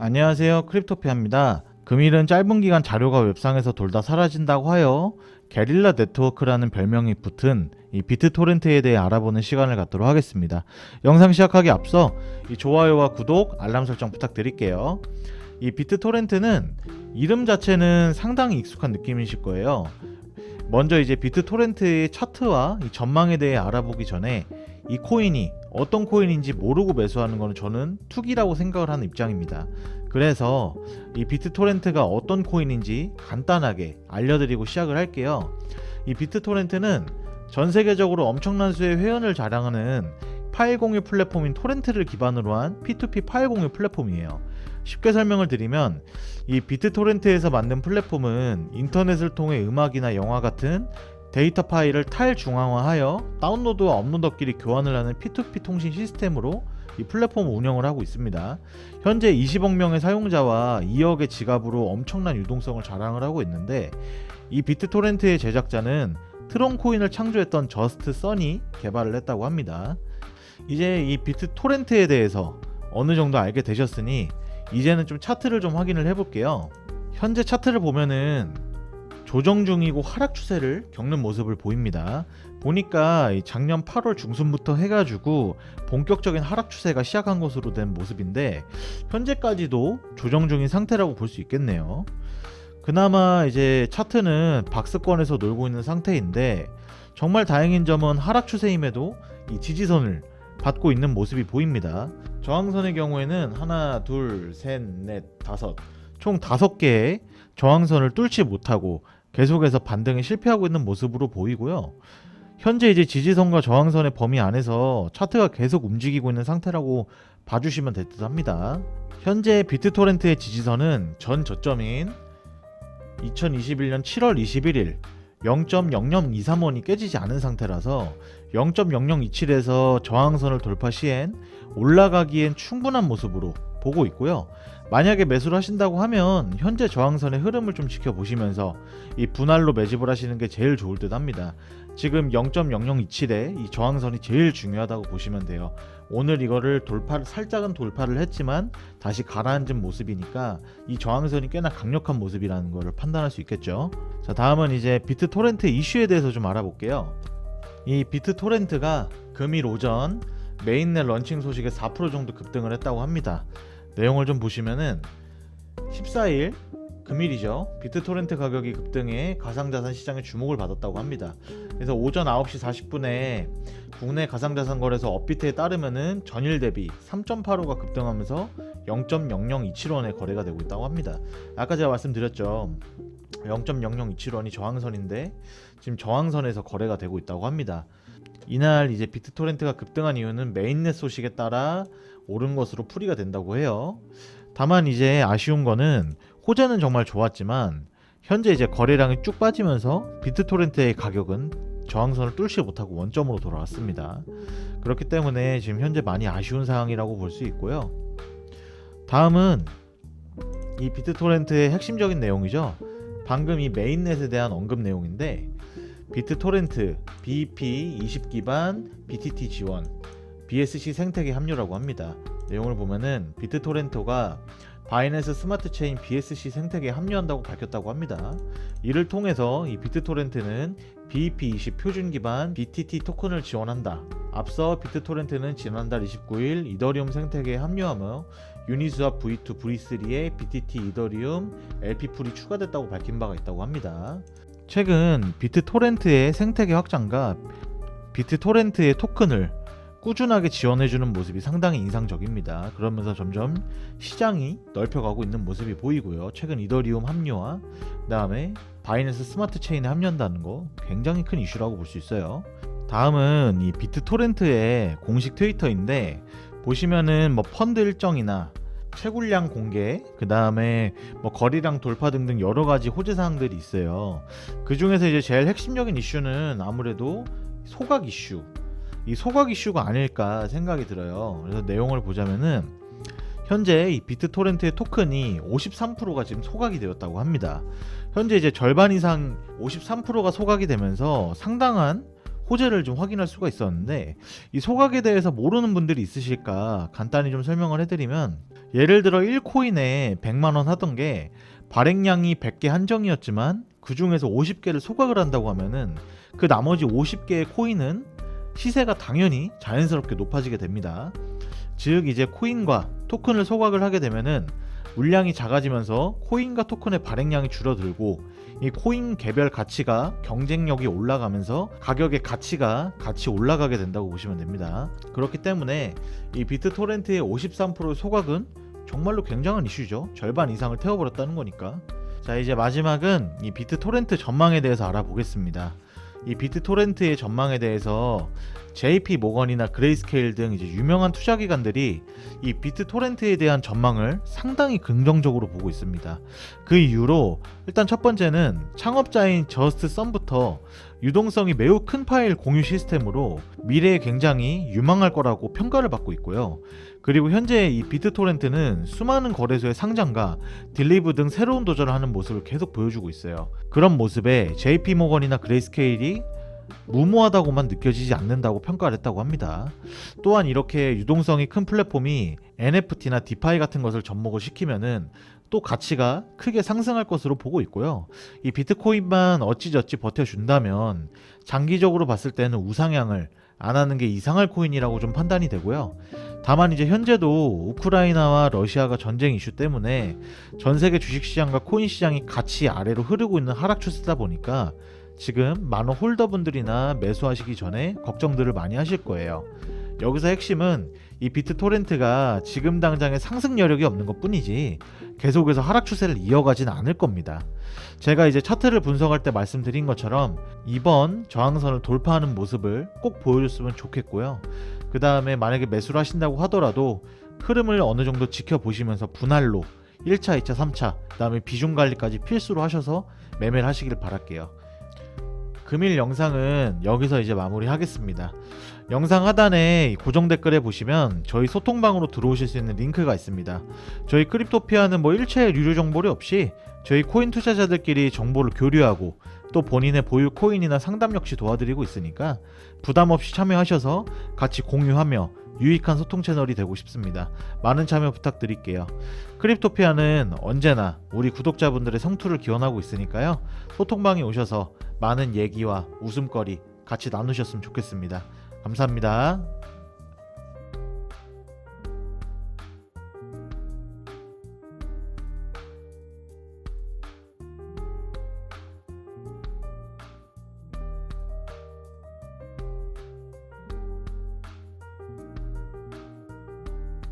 안녕하세요. 크립토피아입니다. 금일은 짧은 기간 자료가 웹상에서 돌다 사라진다고 하여 게릴라 네트워크라는 별명이 붙은 이 비트토렌트에 대해 알아보는 시간을 갖도록 하겠습니다. 영상 시작하기 앞서 이 좋아요와 구독, 알람 설정 부탁드릴게요. 이 비트토렌트는 이름 자체는 상당히 익숙한 느낌이실 거예요. 먼저 이제 비트토렌트의 차트와 이 전망에 대해 알아보기 전에 이 코인이 어떤 코인인지 모르고 매수하는 것은 저는 투기라고 생각을 하는 입장입니다. 그래서 이 비트토렌트가 어떤 코인인지 간단하게 알려드리고 시작을 할게요. 이 비트토렌트는 전 세계적으로 엄청난 수의 회원을 자랑하는 파일 공유 플랫폼인 토렌트를 기반으로 한 P2P 파일 공유 플랫폼이에요. 쉽게 설명을 드리면 이 비트토렌트에서 만든 플랫폼은 인터넷을 통해 음악이나 영화 같은 데이터 파일을 탈중앙화하여 다운로드와 업로더끼리 교환을 하는 P2P 통신 시스템으로 이 플랫폼 운영을 하고 있습니다. 현재 20억 명의 사용자와 2억의 지갑으로 엄청난 유동성을 자랑을 하고 있는데 이 비트토렌트의 제작자는 트론 코인을 창조했던 저스트 써니 개발을 했다고 합니다. 이제 이 비트토렌트에 대해서 어느 정도 알게 되셨으니 이제는 좀 차트를 좀 확인을 해볼게요. 현재 차트를 보면은 조정 중이고 하락 추세를 겪는 모습을 보입니다. 보니까 이 작년 8월 중순부터 해가지고 본격적인 하락 추세가 시작한 것으로 된 모습인데 현재까지도 조정 중인 상태라고 볼 수 있겠네요. 그나마 이제 차트는 박스권에서 놀고 있는 상태인데 정말 다행인 점은 하락 추세임에도 이 지지선을 받고 있는 모습이 보입니다. 저항선의 경우에는 하나, 둘, 셋, 넷, 다섯 총 다섯 개의 저항선을 뚫지 못하고 계속해서 반등에 실패하고 있는 모습으로 보이고요. 현재 이제 지지선과 저항선의 범위 안에서 차트가 계속 움직이고 있는 상태라고 봐주시면 될 듯 합니다. 현재 비트토렌트의 지지선은 전 저점인 2021년 7월 21일 0.0023원이 깨지지 않은 상태라서 0.0027에서 저항선을 돌파 시엔 올라가기엔 충분한 모습으로 보고 있고요. 만약에 매수를 하신다고 하면 현재 저항선의 흐름을 좀 지켜보시면서 이 분할로 매집을 하시는 게 제일 좋을 듯 합니다. 지금 0.0027에 이 저항선이 제일 중요하다고 보시면 돼요. 오늘 이거를 돌파를 살짝은 돌파를 했지만 다시 가라앉은 모습이니까 이 저항선이 꽤나 강력한 모습이라는 것을 판단할 수 있겠죠. 자, 다음은 이제 비트 토렌트 이슈에 대해서 좀 알아볼게요. 이 비트 토렌트가 금일 오전 메인넷 런칭 소식에 4% 정도 급등을 했다고 합니다. 내용을 좀 보시면은 14일 금일이죠. 비트토렌트 가격이 급등해 가상자산 시장의 주목을 받았다고 합니다. 그래서 오전 9시 40분에 국내 가상자산 거래소 업비트에 따르면은 전일 대비 3.85가 급등하면서 0.0027원에 거래가 되고 있다고 합니다. 아까 제가 말씀드렸죠. 0.0027원이 저항선인데 지금 저항선에서 거래가 되고 있다고 합니다. 이날 이제 비트토렌트가 급등한 이유는 메인넷 소식에 따라 오른 것으로 풀이가 된다고 해요. 다만 이제 아쉬운 거는 호재는 정말 좋았지만 현재 이제 거래량이 쭉 빠지면서 비트토렌트의 가격은 저항선을 뚫지 못하고 원점으로 돌아왔습니다. 그렇기 때문에 지금 현재 많이 아쉬운 상황이라고 볼 수 있고요. 다음은 이 비트토렌트의 핵심적인 내용이죠. 방금 이 메인넷에 대한 언급 내용인데 비트토렌트 BEP 20 기반 BTT 지원 BSC 생태계 합류라고 합니다. 내용을 보면은 비트토렌토가 바이낸스 스마트 체인 BSC 생태계에 합류한다고 밝혔다고 합니다. 이를 통해서 이 비트토렌트는 BEP20 표준 기반 BTT 토큰을 지원한다. 앞서 비트토렌트는 지난달 29일 이더리움 생태계에 합류하며 유니스와 V2, V3에 BTT 이더리움 LP 풀이 추가됐다고 밝힌 바가 있다고 합니다. 최근 비트토렌트의 생태계 확장과 비트토렌트의 토큰을 꾸준하게 지원해주는 모습이 상당히 인상적입니다. 그러면서 점점 시장이 넓혀가고 있는 모습이 보이고요. 최근 이더리움 합류와 그다음에 바이낸스 스마트 체인에 합류한다는 거 굉장히 큰 이슈라고 볼 수 있어요. 다음은 이 비트토렌트의 공식 트위터인데 보시면은 뭐 펀드 일정이나 채굴량 공개, 그 다음에 뭐 거리량 돌파 등등 여러 가지 호재 사항들이 있어요. 그 중에서 이제 제일 핵심적인 이슈는 아무래도 소각 이슈. 이 소각 이슈가 아닐까 생각이 들어요. 그래서 내용을 보자면은 현재 이 비트 토렌트의 토큰이 53%가 지금 소각이 되었다고 합니다. 현재 이제 절반 이상 53%가 소각이 되면서 상당한 호재를 좀 확인할 수가 있었는데 이 소각에 대해서 모르는 분들이 있으실까 간단히 좀 설명을 해드리면 예를 들어 1코인에 100만원 하던 게 발행량이 100개 한정이었지만 그 중에서 50개를 소각을 한다고 하면은 그 나머지 50개의 코인은 시세가 당연히 자연스럽게 높아지게 됩니다. 즉 이제 코인과 토큰을 소각을 하게 되면은 물량이 작아지면서 코인과 토큰의 발행량이 줄어들고 이 코인 개별 가치가 경쟁력이 올라가면서 가격의 가치가 같이 올라가게 된다고 보시면 됩니다. 그렇기 때문에 이 비트토렌트의 53% 소각은 정말로 굉장한 이슈죠. 절반 이상을 태워버렸다는 거니까. 자 이제 마지막은 이 비트토렌트 전망에 대해서 알아보겠습니다. 이 비트 토렌트의 전망에 대해서 JP 모건이나 그레이스케일 등 이제 유명한 투자 기관들이 이 비트 토렌트에 대한 전망을 상당히 긍정적으로 보고 있습니다. 그 이유로 일단 첫 번째는 창업자인 저스트 썸부터 유동성이 매우 큰 파일 공유 시스템으로 미래에 굉장히 유망할 거라고 평가를 받고 있고요. 그리고 현재 이 비트토렌트는 수많은 거래소의 상장과 딜리브 등 새로운 도전을 하는 모습을 계속 보여주고 있어요. 그런 모습에 JP 모건이나 그레이스케일이 무모하다고만 느껴지지 않는다고 평가를 했다고 합니다. 또한 이렇게 유동성이 큰 플랫폼이 NFT나 디파이 같은 것을 접목을 시키면은 또 가치가 크게 상승할 것으로 보고 있고요. 이 비트코인만 어찌저찌 버텨준다면 장기적으로 봤을 때는 우상향을 안 하는 게 이상할 코인이라고 좀 판단이 되고요. 다만 이제 현재도 우크라이나와 러시아가 전쟁 이슈 때문에 전 세계 주식 시장과 코인 시장이 같이 아래로 흐르고 있는 하락 추세다 보니까 지금 많은 홀더분들이나 매수하시기 전에 걱정들을 많이 하실 거예요. 여기서 핵심은 이 비트 토렌트가 지금 당장의 상승 여력이 없는 것 뿐이지 계속해서 하락 추세를 이어가진 않을 겁니다. 제가 이제 차트를 분석할 때 말씀드린 것처럼 이번 저항선을 돌파하는 모습을 꼭 보여줬으면 좋겠고요. 그 다음에 만약에 매수를 하신다고 하더라도 흐름을 어느 정도 지켜보시면서 분할로 1차, 2차, 3차, 그 다음에 비중 관리까지 필수로 하셔서 매매를 하시길 바랄게요. 금일 영상은 여기서 이제 마무리하겠습니다. 영상 하단에 고정 댓글에 보시면 저희 소통방으로 들어오실 수 있는 링크가 있습니다. 저희 크립토피아는 뭐 일체의 유료 정보를 없이 저희 코인 투자자들끼리 정보를 교류하고 또 본인의 보유 코인이나 상담 역시 도와드리고 있으니까 부담 없이 참여하셔서 같이 공유하며 유익한 소통 채널이 되고 싶습니다. 많은 참여 부탁드릴게요. 크립토피아는 언제나 우리 구독자분들의 성투를 기원하고 있으니까요. 소통방에 오셔서 많은 얘기와 웃음거리 같이 나누셨으면 좋겠습니다. 감사합니다.